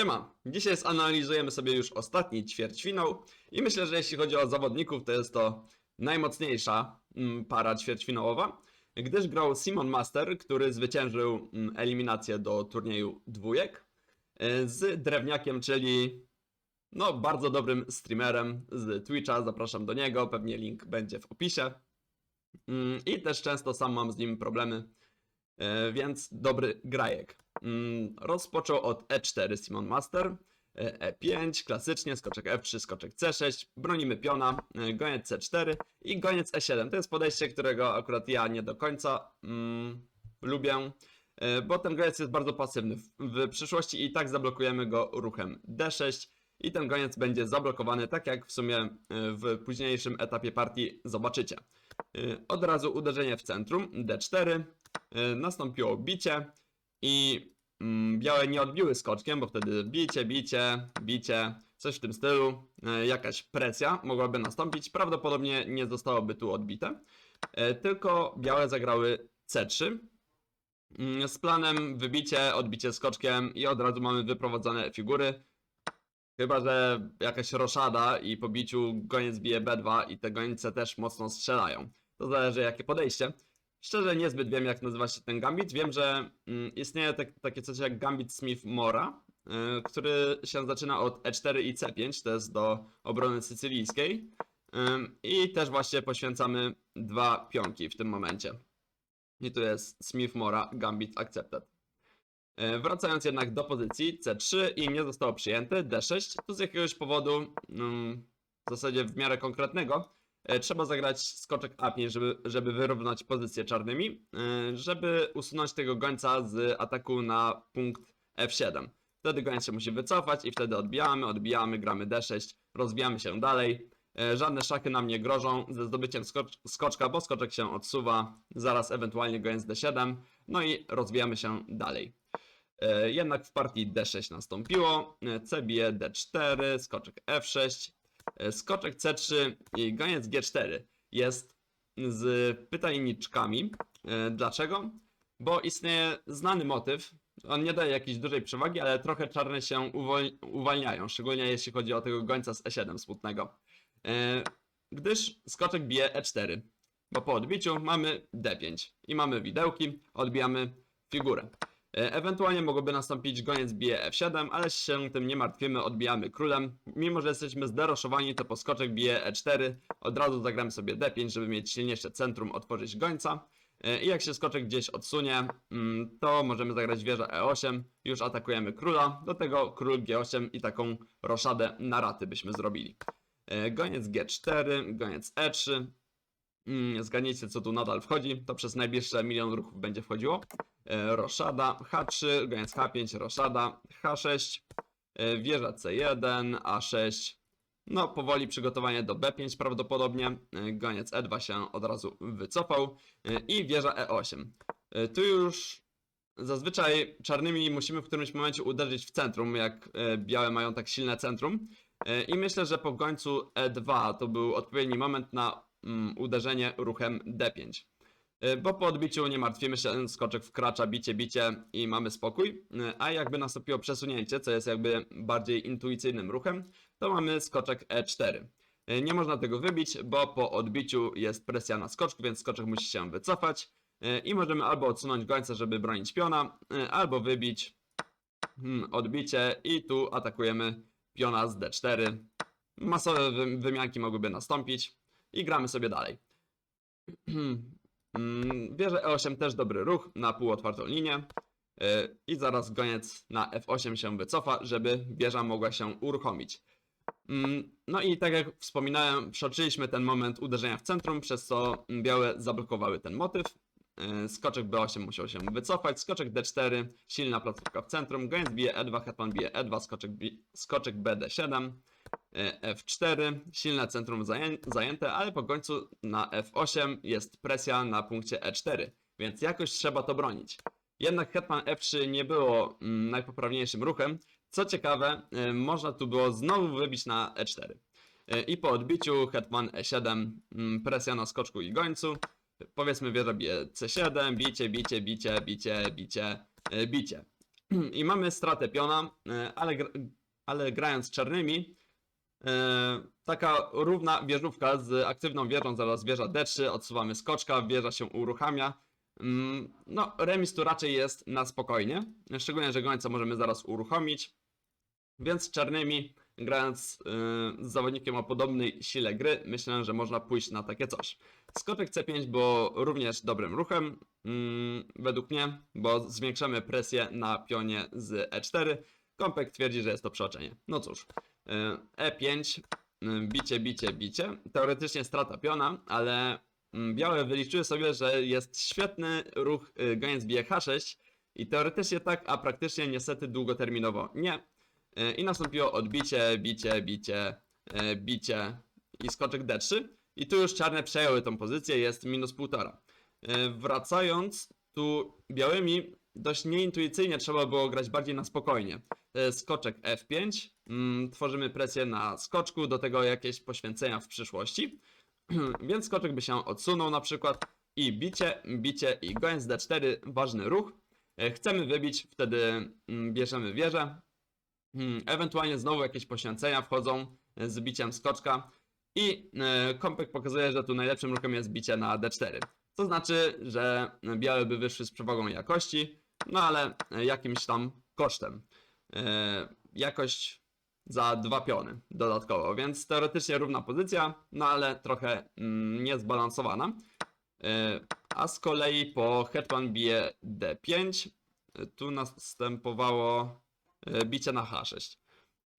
Siema, dzisiaj zanalizujemy sobie już ostatni ćwierćfinał i myślę, że jeśli chodzi o zawodników, to jest to najmocniejsza mm, para ćwierćfinałowa, gdyż grał Simon Master, który zwyciężył mm, eliminację do turnieju dwójek e, z Drewniakiem, czyli no bardzo dobrym streamerem z Twitcha, zapraszam do niego, pewnie link będzie w opisie. Mm, I też często sam mam z nim problemy, e, więc dobry grajek. Mm, Rozpoczął od E4 Simon Master, e, E5, klasycznie, skoczek F3, skoczek C6, bronimy piona, e, goniec C4 i goniec E7. To jest podejście, którego akurat ja nie do końca mm, lubię, e, bo ten goniec jest bardzo pasywny. W, przyszłości i tak zablokujemy go ruchem D6 i ten goniec będzie zablokowany, tak jak w sumie e, w późniejszym etapie partii zobaczycie. E, Od razu uderzenie w centrum, D4, e, nastąpiło bicie i mm, białe nie odbiły skoczkiem, bo wtedy bicie, bicie, bicie, coś w tym stylu, e, jakaś presja mogłaby nastąpić, prawdopodobnie nie zostałoby tu odbite, e, tylko białe zagrały C3 mm, z planem wybicie, odbicie skoczkiem i od razu mamy wyprowadzone figury, Chyba, że jakaś roszada i po biciu goniec bije B2 i te gonice też mocno strzelają. To zależy jakie podejście. Szczerze niezbyt wiem jak nazywa się ten gambit. Wiem, że mm, istnieje tak, takie coś jak gambit Smith-Mora, y, który się zaczyna od E4 i C5, to jest do obrony sycylijskiej. I też właśnie poświęcamy dwa pionki w tym momencie. I tu jest Smith-Mora Gambit Accepted. E, Wracając jednak do pozycji C3 i nie zostało przyjęte D6, to z jakiegoś powodu, mm, w zasadzie w miarę konkretnego, trzeba zagrać skoczek A5, żeby, żeby wyrównać pozycję czarnymi, e, żeby usunąć tego gońca z ataku na punkt F7. Wtedy gońc się musi wycofać i wtedy odbijamy, odbijamy, gramy D6, rozbijamy się dalej. E, Żadne szachy nam nie grożą ze zdobyciem skocz skoczka, bo skoczek się odsuwa, zaraz ewentualnie gońc D7, no i rozwijamy się dalej. E, Jednak w partii D6 nastąpiło, e, C bije D4, skoczek F6, e, skoczek C3 i goniec G4 jest z pytajniczkami. E, Dlaczego? Bo istnieje znany motyw, on nie daje jakiejś dużej przewagi, ale trochę czarne się uwalniają, szczególnie jeśli chodzi o tego gońca z E7 smutnego. E, Gdyż skoczek bije E4, bo po odbiciu mamy D5 i mamy widełki, odbijamy figurę. E, Ewentualnie mogłoby nastąpić goniec bije F7, ale się tym nie martwimy, odbijamy królem. Mimo, że jesteśmy zderoszowani, to po skoczek bije E4, od razu zagramy sobie D5, żeby mieć silniejsze centrum, otworzyć gońca. E, I jak się skoczek gdzieś odsunie, mm, to możemy zagrać wieża E8, już atakujemy króla, do tego król G8 i taką roszadę na raty byśmy zrobili. E, Goniec G4, goniec E3, Mm, Zgadnijcie, co tu nadal wchodzi. To przez najbliższe milion ruchów będzie wchodziło. E, Roszada, H3, goniec H5, Roszada, H6, e, wieża C1, A6. No, powoli przygotowanie do B5 prawdopodobnie. E, Goniec E2 się od razu wycofał. I wieża E8. E, Tu już zazwyczaj czarnymi musimy w którymś momencie uderzyć w centrum, jak białe mają tak silne centrum. I myślę, że po gońcu E2 to był odpowiedni moment na uderzenie ruchem D5. Y, Bo po odbiciu nie martwimy się, skoczek wkracza, bicie, bicie i mamy spokój. Y, A jakby nastąpiło przesunięcie, co jest jakby bardziej intuicyjnym ruchem, to mamy skoczek E4. Y, Nie można tego wybić, bo po odbiciu jest presja na skoczku, więc skoczek musi się wycofać. I możemy albo odsunąć gońca, żeby bronić piona, albo wybić hmm, odbicie i tu atakujemy piona z D4. Masowe wy- wymianki mogłyby nastąpić i gramy sobie dalej. Mm, Wieża E8 też dobry ruch na półotwartą linię. Yy, I zaraz goniec na F8 się wycofa, żeby wieża mogła się uruchomić. Mm, No i tak jak wspominałem, przeoczyliśmy ten moment uderzenia w centrum, przez co białe zablokowały ten motyw. Yy, Skoczek B8 musiał się wycofać, skoczek D4, silna placówka w centrum, goniec bije E2, hetman bije E2, skoczek, skoczek BD7, e, F4, silne centrum zaję- zajęte, ale po końcu na F8 jest presja na punkcie E4, więc jakoś trzeba to bronić. Jednak hetman F3 nie było mm, najpoprawniejszym ruchem. Co ciekawe, y, można tu było znowu wybić na E4. Y, I po odbiciu hetman E7, mm, presja na skoczku i gońcu. Powiedzmy bije C7, bicie, bicie, bicie, bicie, bicie, bicie. I mamy stratę piona, e, ale, ale grając czarnymi, e, taka równa wieżówka z aktywną wieżą, zaraz wieża D3, odsuwamy skoczka, wieża się uruchamia. Mm, No, remis tu raczej jest na spokojnie, szczególnie, że gońca możemy zaraz uruchomić. Więc czarnymi, grając yy, z zawodnikiem o podobnej sile gry, myślę, że można pójść na takie coś. Skoczek C5 było również dobrym ruchem, mm, według mnie, bo zwiększamy presję na pionie z E4. Kompek twierdzi, że jest to przeoczenie. No cóż, E5, yy, bicie, bicie, bicie. Teoretycznie strata piona, ale mm, białe wyliczyły sobie, że jest świetny ruch yy, goniec bije H6 i teoretycznie tak, a praktycznie niestety długoterminowo nie. E, I nastąpiło odbicie, bicie, bicie, e, bicie i skoczek D3. I tu już czarne przejęły tą pozycję, jest minus półtora. E, Wracając, tu białymi dość nieintuicyjnie trzeba było grać bardziej na spokojnie. E, Skoczek F5, mm, tworzymy presję na skoczku, do tego jakieś poświęcenia w przyszłości. Więc skoczek by się odsunął na przykład i bicie, bicie i goniec D4, ważny ruch. E, Chcemy wybić, wtedy mm, bierzemy wieżę, Hmm, ewentualnie znowu jakieś poświęcenia wchodzą e, z biciem skoczka i e, kompek pokazuje, że tu najlepszym ruchem jest bicie na d4. To znaczy, że białe by wyszły z przewagą jakości, no ale jakimś tam kosztem. Jakość za dwa piony dodatkowo, więc teoretycznie równa pozycja, no ale trochę mm, niezbalansowana. E, a z kolei po hetman bije d5, e, tu następowało e, bicie na H6.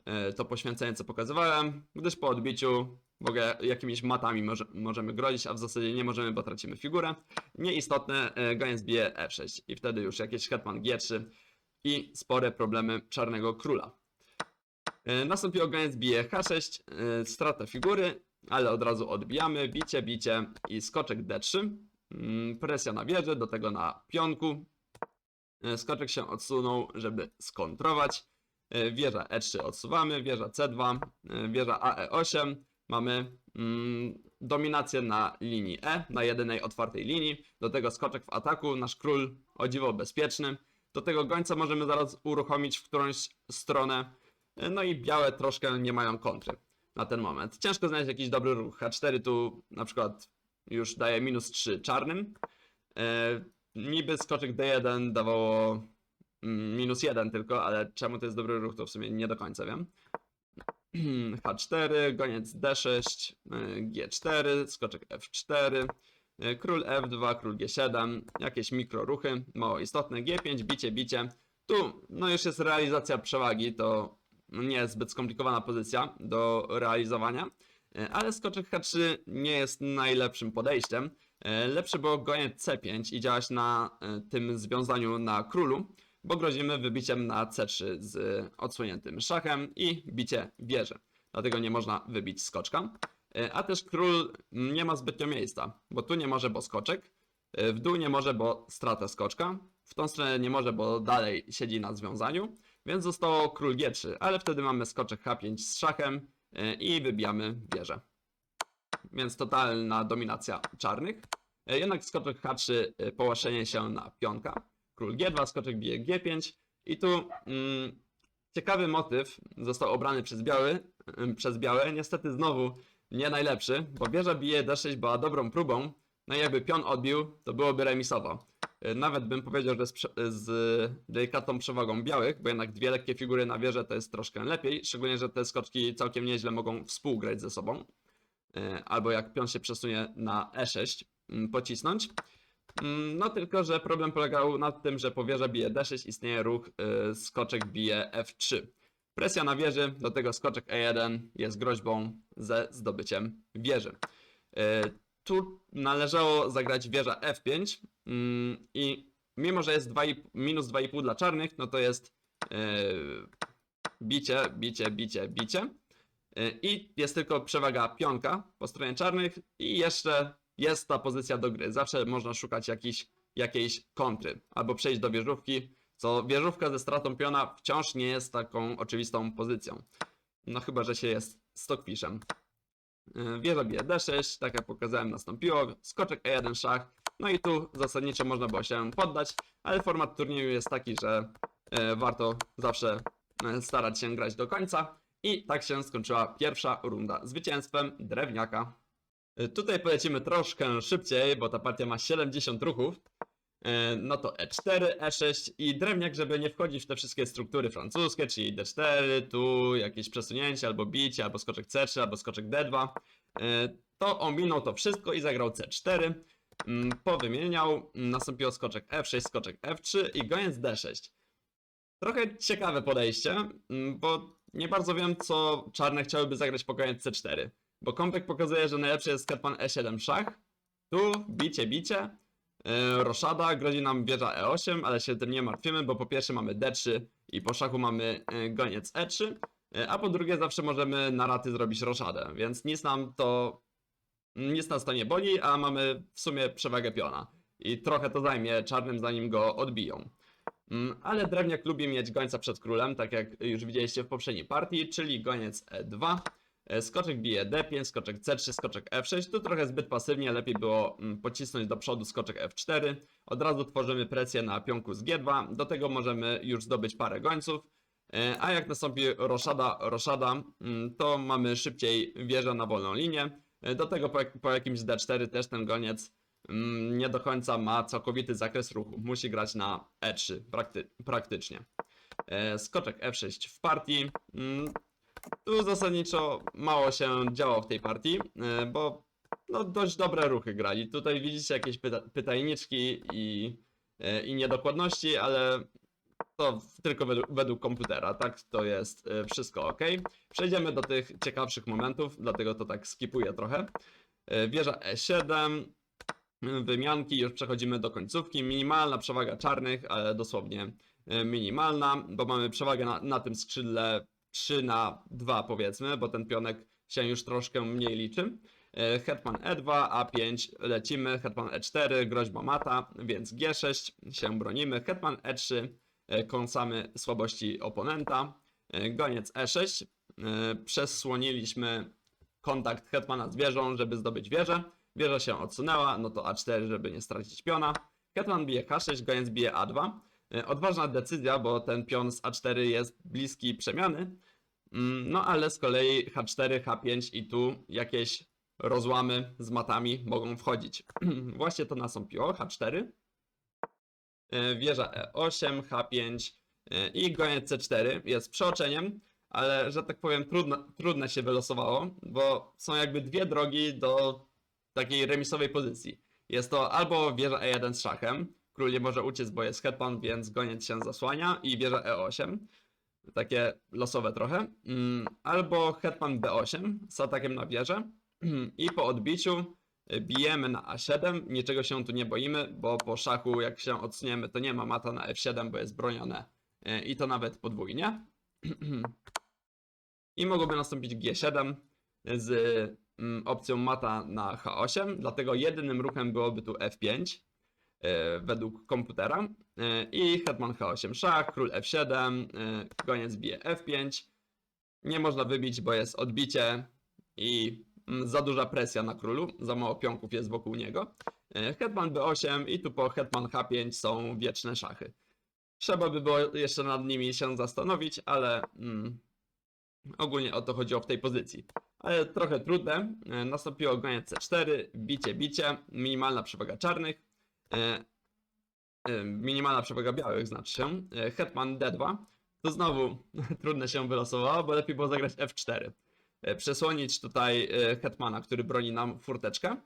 E, To poświęcenie, co pokazywałem, gdyż po odbiciu w ogóle jakimiś matami może, możemy grozić, a w zasadzie nie możemy, bo tracimy figurę. Nieistotne, e, goniec bije F6 i wtedy już jakiś hetman G3 i spore problemy czarnego króla. E, Nastąpiło goniec bije H6, e, strata figury, ale od razu odbijamy, bicie, bicie i skoczek D3. Mm, Presja na wieży, do tego na pionku, E, Skoczek się odsunął, żeby skontrować. Wieża E3 odsuwamy, wieża C2, e, wieża AE8. Mamy mm, dominację na linii E, na jedynej otwartej linii. Do tego skoczek w ataku, nasz król o dziwo bezpieczny. Do tego gońca możemy zaraz uruchomić w którąś stronę. E, No i białe troszkę nie mają kontry na ten moment. Ciężko znaleźć jakiś dobry ruch. H4 tu na przykład już daje minus 3 czarnym. E, niby skoczek D1 dawało mm, minus 1 tylko, ale czemu to jest dobry ruch, to w sumie nie do końca wiem. H4, goniec D6, y, G4, skoczek F4, y, król F2, król G7, jakieś mikroruchy, mało istotne, G5, bicie, bicie. Tu no już jest realizacja przewagi, to nie jest zbyt skomplikowana pozycja do realizowania, y, ale skoczek H3 nie jest najlepszym podejściem. E, Lepsze było goniec C5 i działać na e, tym związaniu na królu, bo grozimy wybiciem na C3 z odsuniętym szachem i bicie wieży. Dlatego nie można wybić skoczka. E, A też król nie ma zbytnio miejsca, bo tu nie może, bo skoczek, e, w dół nie może, bo strata skoczka, w tą stronę nie może, bo dalej siedzi na związaniu, więc zostało król G3, ale wtedy mamy skoczek H5 z szachem e, i wybijamy wieżę więc totalna dominacja czarnych. E, Jednak skoczek H3 e, połaszczenie się na pionka. Król G2, skoczek bije G5 i tu mm, ciekawy motyw został obrany przez biały, przez białe. Niestety znowu nie najlepszy, bo wieża bije D6 była dobrą próbą, no i jakby pion odbił, to byłoby remisowo. E, Nawet bym powiedział, że z, z delikatną przewagą białych, bo jednak dwie lekkie figury na wieżę to jest troszkę lepiej, szczególnie, że te skoczki całkiem nieźle mogą współgrać ze sobą. E, albo jak pion się przesunie na E6, mm, pocisnąć. Mm, No tylko, że problem polegał na tym, że po wieży bije D6 istnieje ruch y, skoczek bije F3. Presja na wieży, do tego skoczek E1 jest groźbą ze zdobyciem wieży. Tu należało zagrać wieża F5 mm, i mimo, że jest 2, minus 2,5 dla czarnych, no to jest y, bicie, bicie, bicie, bicie. Y, I jest tylko przewaga pionka po stronie czarnych i jeszcze jest ta pozycja do gry. Zawsze można szukać jakiś, jakiejś kontry albo przejść do wieżówki, co wieżówka ze stratą piona wciąż nie jest taką oczywistą pozycją. No chyba, że się jest stockfishem. Y, Wieża bije D6, tak jak pokazałem nastąpiło, skoczek E1 szach, no i tu zasadniczo można było się poddać, ale format turnieju jest taki, że e, warto zawsze e, starać się grać do końca. I tak się skończyła pierwsza runda zwycięstwem drewniaka. Tutaj polecimy troszkę szybciej, bo ta partia ma 70 ruchów. E, No to E4, E6 i drewniak, żeby nie wchodzić w te wszystkie struktury francuskie, czyli D4, tu jakieś przesunięcie, albo bicie, albo skoczek C3, albo skoczek D2, e, to ominął to wszystko i zagrał C4. Mm, Powymieniał, nastąpiło skoczek F6, skoczek F3 i goniec D6. Trochę ciekawe podejście, mm, bo nie bardzo wiem, co czarne chciałyby zagrać po goniec C4. Bo kompek pokazuje, że najlepszy jest hetman E7 szach. Tu bicie, bicie. Yy, Roszada, grozi nam wieża E8, ale się tym nie martwimy, bo po pierwsze mamy D3 i po szachu mamy yy, goniec E3, yy, a po drugie zawsze możemy na raty zrobić roszadę, więc nic nam to nic nas to nie boli, a mamy w sumie przewagę piona. I trochę to zajmie czarnym zanim go odbiją. Mm, Ale drewniak lubi mieć gońca przed królem, tak jak już widzieliście w poprzedniej partii, czyli goniec E2. E, Skoczek bije D5, skoczek C3, skoczek F6. Tu trochę zbyt pasywnie, lepiej było mm, pocisnąć do przodu skoczek F4. Od razu tworzymy presję na pionku z G2. Do tego możemy już zdobyć parę gońców. E, A jak nastąpi roszada, roszada, mm, to mamy szybciej wieżę na wolną linię. E, Do tego po, po jakimś D4 też ten goniec mm, nie do końca ma całkowity zakres ruchu. Musi grać na E3 prakty praktycznie. Skoczek F6 w partii. Tu zasadniczo mało się działo w tej partii, e, bo no, dość dobre ruchy grali. Tutaj widzicie jakieś pyta pytajniczki i, e, i niedokładności, ale to tylko według, według komputera, tak? To jest e, wszystko ok. Przejdziemy do tych ciekawszych momentów, dlatego to tak skipuję trochę. Wieża E7, wymianki, już przechodzimy do końcówki. Minimalna przewaga czarnych, ale dosłownie minimalna, bo mamy przewagę na, na tym skrzydle 3 na 2 powiedzmy, bo ten pionek się już troszkę mniej liczy. E, Hetman E2, A5 lecimy, Hetman E4, groźba mata, więc G6 się bronimy, Hetman E3 e, kąsamy słabości oponenta, E, goniec E6, e, przesłoniliśmy kontakt Hetmana z wieżą, żeby zdobyć wieżę. Wieża się odsunęła, no to A4, żeby nie stracić piona. Hetman bije H6, goniec bije A2. E, Odważna decyzja, bo ten pion z A4 jest bliski przemiany. Mm, No ale z kolei H4, H5 i tu jakieś rozłamy z matami mogą wchodzić. Właśnie to nastąpiło. H4, e, wieża E8, H5 e, i goniec C4 jest przeoczeniem, ale że tak powiem trudno, trudne się wylosowało, bo są jakby dwie drogi do takiej remisowej pozycji. Jest to albo wieża E1 z szachem, król nie może uciec, bo jest hetman, więc goniec się zasłania i wieża E8, takie losowe trochę, Mm, albo hetman B8 z atakiem na wieżę. I po odbiciu y, bijemy na A7, niczego się tu nie boimy, bo po szachu jak się odsuniemy to nie ma mata na F7, bo jest bronione. Y, i to nawet podwójnie. I mogłoby nastąpić G7 z mm, opcją mata na H8, dlatego jedynym ruchem byłoby tu F5 e, według komputera e, i hetman H8 szach, król F7, e, goniec bije F5. Nie można wybić, bo jest odbicie i mm, za duża presja na królu, za mało pionków jest wokół niego. E, Hetman B8 i tu po hetman H5 są wieczne szachy. Trzeba by było jeszcze nad nimi się zastanowić, ale mm, ogólnie o to chodziło w tej pozycji. Ale trochę trudne. E, Nastąpiło goniec C4, bicie, bicie, minimalna przewaga czarnych, e, e, minimalna przewaga białych znaczy się, e, hetman D2. To znowu trudne się wylosowało, bo lepiej było zagrać F4. E, Przesłonić tutaj e, hetmana, który broni nam furteczkę.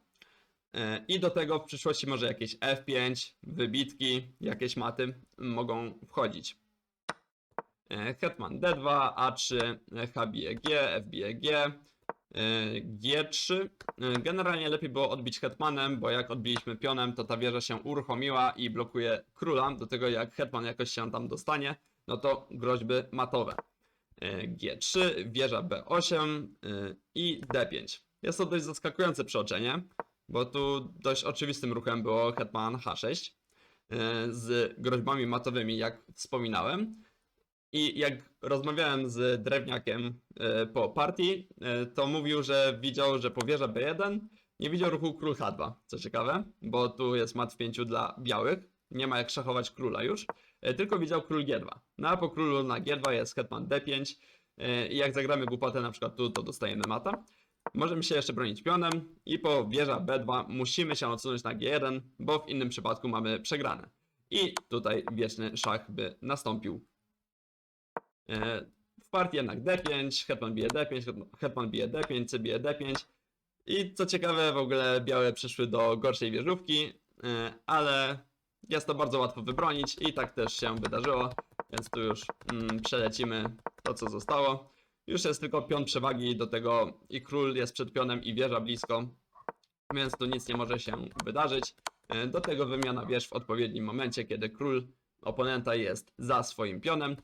E, I do tego w przyszłości może jakieś F5, wybitki, jakieś maty mogą wchodzić. E, Hetman D2, A3, e, H bije e, G3. E, Generalnie lepiej było odbić hetmanem, bo jak odbiliśmy pionem, to ta wieża się uruchomiła i blokuje króla. Do tego jak hetman jakoś się tam dostanie, no to groźby matowe. E, G3, wieża B8 e, i D5. Jest to dość zaskakujące przeoczenie, bo tu dość oczywistym ruchem było hetman H6 e, z groźbami matowymi, jak wspominałem. I jak rozmawiałem z drewniakiem e, po partii, e, to mówił, że widział, że po wieża B1 nie widział ruchu król H2. Co ciekawe, bo tu jest mat w pięciu dla białych. Nie ma jak szachować króla już. e, tylko widział król G2. No a po królu na G2 jest hetman D5 e, i jak zagramy głupotę na przykład tu, to dostajemy mata. Możemy się jeszcze bronić pionem i po wieża B2 musimy się odsunąć na G1, bo w innym przypadku mamy przegrane. I tutaj wieczny szach by nastąpił. E, W partii jednak D5, hetman bije D5, hetman bije D5, C bije D5. I co ciekawe, w ogóle białe przyszły do gorszej wieżówki, e, ale jest to bardzo łatwo wybronić i tak też się wydarzyło, więc tu już mm, przelecimy to, co zostało. Już jest tylko pion przewagi, do tego i król jest przed pionem i wieża blisko, więc tu nic nie może się wydarzyć. E, Do tego wymiana wież w odpowiednim momencie, kiedy król oponenta jest za swoim pionem,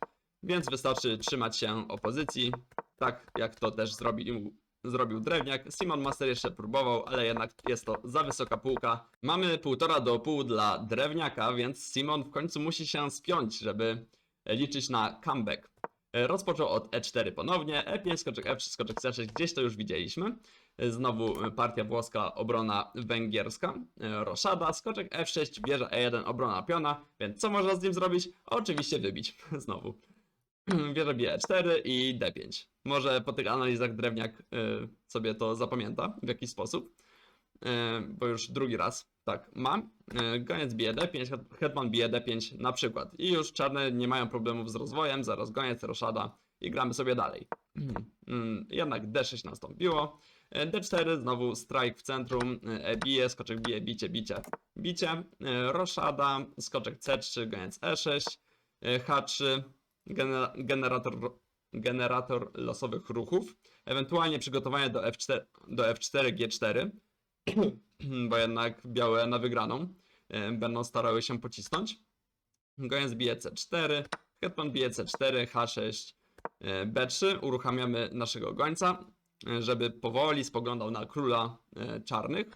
więc wystarczy trzymać się opozycji, tak jak to też zrobił, zrobił Drewniak. Simon Master jeszcze próbował, ale jednak jest to za wysoka półka. Mamy półtora do pół dla Drewniaka, więc Simon w końcu musi się spiąć, żeby liczyć na comeback. Rozpoczął od E4 ponownie, E5, skoczek F3, skoczek C6, gdzieś to już widzieliśmy. Znowu partia włoska, obrona węgierska, roszada, skoczek F6, wieża E1, obrona piona, więc co można z nim zrobić? Oczywiście wybić, znowu. Bije E4 i D5. Może po tych analizach drewniak e, sobie to zapamięta w jakiś sposób, e, bo już drugi raz tak mam. E, Goniec bije D5, het- hetman bije D5 na przykład. I już czarne nie mają problemów z rozwojem, zaraz goniec, roszada i gramy sobie dalej. Mm, Jednak D6 nastąpiło. E, D4 znowu strike w centrum, e, bije, skoczek bije, bicie, bicie, bicie. Roszada, skoczek C3, goniec E6, e, H3, gener- generator, generator losowych ruchów, ewentualnie przygotowanie do F4, do F4 G4, bo jednak białe na wygraną e, będą starały się pocisnąć. Goniec bije C4, hetman bije C4, H6, e, B3, uruchamiamy naszego gońca, e, żeby powoli spoglądał na króla e, czarnych.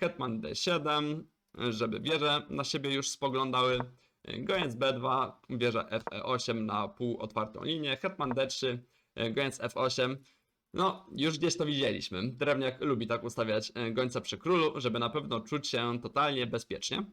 Hetman D7, e, żeby wieże na siebie już spoglądały. E, Goniec B2, wieża FE8 na pół otwartą linię, hetman D3, e, goniec F8. No, już gdzieś to widzieliśmy. Drewniak lubi tak ustawiać e, gońca przy królu, żeby na pewno czuć się totalnie bezpiecznie.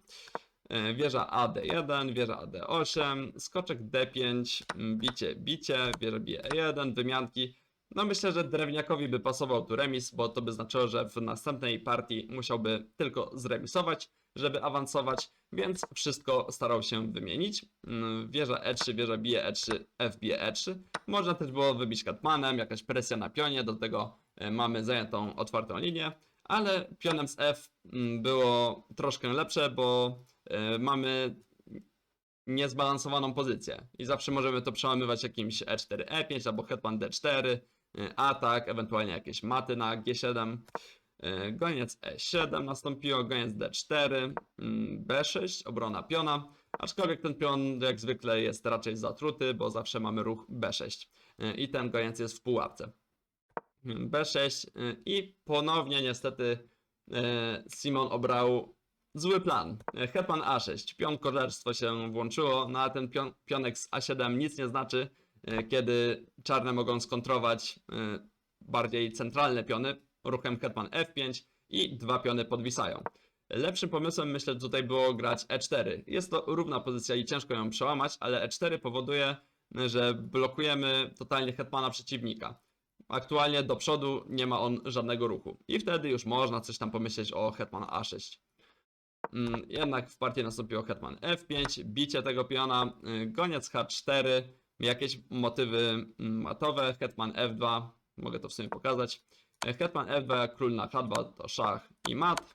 E, Wieża AD1, wieża AD8, skoczek D5, m, bicie, bicie, wieża bije E1, wymianki. No myślę, że Drewniakowi by pasował tu remis, bo to by znaczyło, że w następnej partii musiałby tylko zremisować, żeby awansować, więc wszystko starał się wymienić. Mm, Wieża E3, wieża bije E3, F bije E3. Można też było wybić katmanem, jakaś presja na pionie, do tego e, mamy zajętą otwartą linię, ale pionem z F mm, było troszkę lepsze, bo e, mamy niezbalansowaną pozycję i zawsze możemy to przełamywać jakimś E E4, E5 albo hetman D4, y, atak, ewentualnie jakieś maty na G7. y, Goniec E7 nastąpiło, goniec D4, mm, B6, obrona piona, aczkolwiek ten pion jak zwykle jest raczej zatruty, bo zawsze mamy ruch B6 y, i ten goniec jest w pułapce. Y, B6 y, i ponownie niestety y, Simon obrał Zły plan. Hetman A6. Pion korzerstwo się włączyło, no a ten pion, pionek z A7 nic nie znaczy, kiedy czarne mogą skontrować e, bardziej centralne piony ruchem Hetman F5 i dwa piony podwisają. Lepszym pomysłem myślę tutaj było grać E4. Jest to równa pozycja i ciężko ją przełamać, ale E4 powoduje, że blokujemy totalnie Hetmana przeciwnika. Aktualnie do przodu nie ma on żadnego ruchu. I wtedy już można coś tam pomyśleć o Hetman A6. Mm, Jednak w partii nastąpiło hetman F5, bicie tego piona, y, goniec H4, jakieś motywy mm, matowe, hetman F2, mogę to w sumie pokazać. Hetman F2, król na H2 to szach i mat,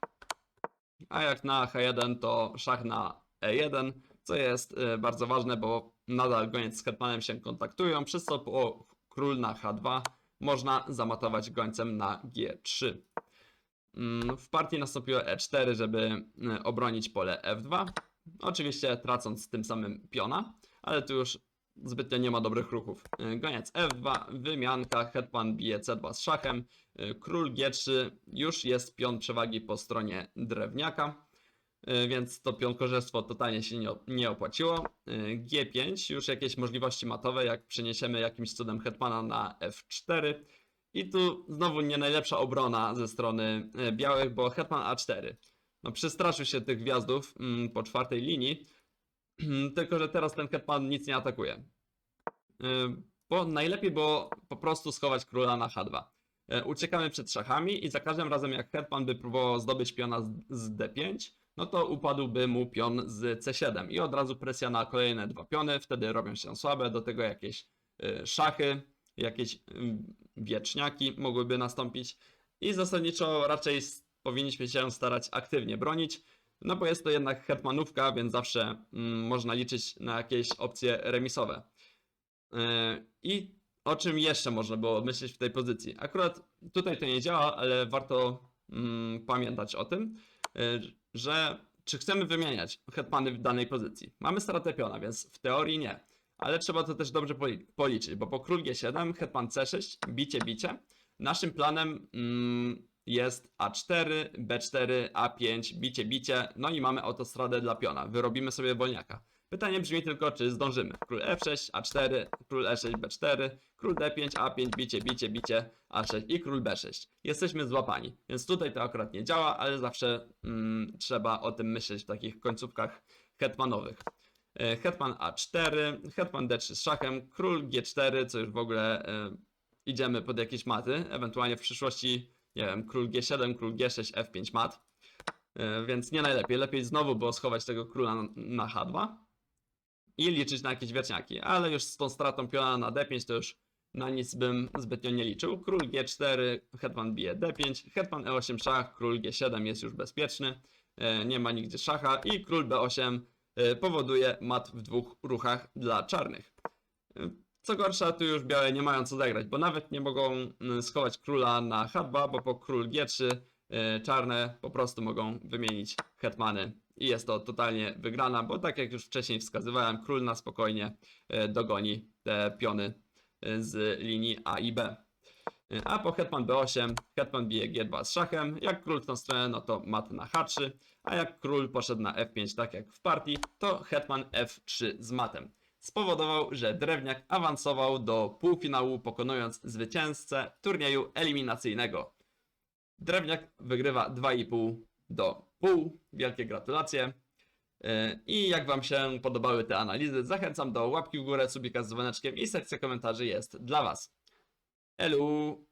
a jak na H1 to szach na E1, co jest y, bardzo ważne, bo nadal goniec z hetmanem się kontaktują, przez co po król na H2 można zamatować gońcem na G3. Mm, W partii nastąpiło E4, żeby y, obronić pole F2. Oczywiście tracąc tym samym piona, ale tu już zbytnio nie ma dobrych ruchów. Y, Goniec F2, wymianka, hetman bije C2 z szachem, y, król G3, już jest pion przewagi po stronie drewniaka, y, więc to pionkorzestwo totalnie się nie, op- nie opłaciło. Y, G5, już jakieś możliwości matowe, jak przeniesiemy jakimś cudem hetmana na F4. I tu znowu nie najlepsza obrona ze strony e, białych, bo hetman A4. No przestraszył się tych gwiazdów mm, po czwartej linii, Tylko, że teraz ten hetman nic nie atakuje. Yy, Bo najlepiej było po prostu schować króla na H2. Yy, Uciekamy przed szachami i za każdym razem jak hetman by próbował zdobyć piona z, z D5, no to upadłby mu pion z C7 i od razu presja na kolejne dwa piony, wtedy robią się słabe, do tego jakieś yy, szachy, jakieś yy, wieczniaki mogłyby nastąpić. I zasadniczo raczej powinniśmy się starać aktywnie bronić, no bo jest to jednak hetmanówka, więc zawsze mm, można liczyć na jakieś opcje remisowe. Yy, I o czym jeszcze można było myśleć w tej pozycji? Akurat tutaj to nie działa, ale warto mm, pamiętać o tym, yy, że czy chcemy wymieniać hetmany w danej pozycji. Mamy stratę piona, więc w teorii nie. Ale trzeba to też dobrze poli- policzyć, bo po król G7, hetman C6, bicie, bicie. Naszym planem mm, jest A4, B4, A5, bicie, bicie, no i mamy autostradę dla piona. Wyrobimy sobie wolniaka. Pytanie brzmi tylko, czy zdążymy. Król F6, A4, król E6, B4, król D5, A5, bicie, bicie, bicie, A6 i król B6. Jesteśmy złapani, więc tutaj to akurat nie działa, ale zawsze mm, trzeba o tym myśleć w takich końcówkach hetmanowych. E, Hetman A4, hetman D3 z szachem, król G4, co już w ogóle e, idziemy pod jakieś maty, ewentualnie w przyszłości, nie wiem, król G7, król G6, F5 mat. E, Więc nie najlepiej. Lepiej znowu było schować tego króla na- na H2 i liczyć na jakieś wierciaki, ale już z tą stratą piona na D5 to już na nic bym zbytnio nie liczył. Król G4, hetman bije D5, hetman E8 szach, król G7 jest już bezpieczny, e, nie ma nigdzie szacha i król B8 e, powoduje mat w dwóch ruchach dla czarnych. Co gorsza, tu już białe nie mają co zagrać, bo nawet nie mogą mm, schować króla na H2, bo po król G3 e, czarne po prostu mogą wymienić hetmany i jest to totalnie wygrana, bo tak jak już wcześniej wskazywałem, król na spokojnie e, dogoni te piony z linii A i B. A po hetman B8, hetman bije G2 z szachem, jak król w tą stronę, no to mat na H3, a jak król poszedł na F5, tak jak w partii, to hetman F3 z matem. Spowodował, że Drewniak awansował do półfinału, pokonując zwycięzcę turnieju eliminacyjnego. Drewniak wygrywa 2,5 do pół. Wielkie gratulacje. Yy, I jak Wam się podobały te analizy, zachęcam do łapki w górę, subika z dzwoneczkiem i sekcja komentarzy jest dla Was. Elu!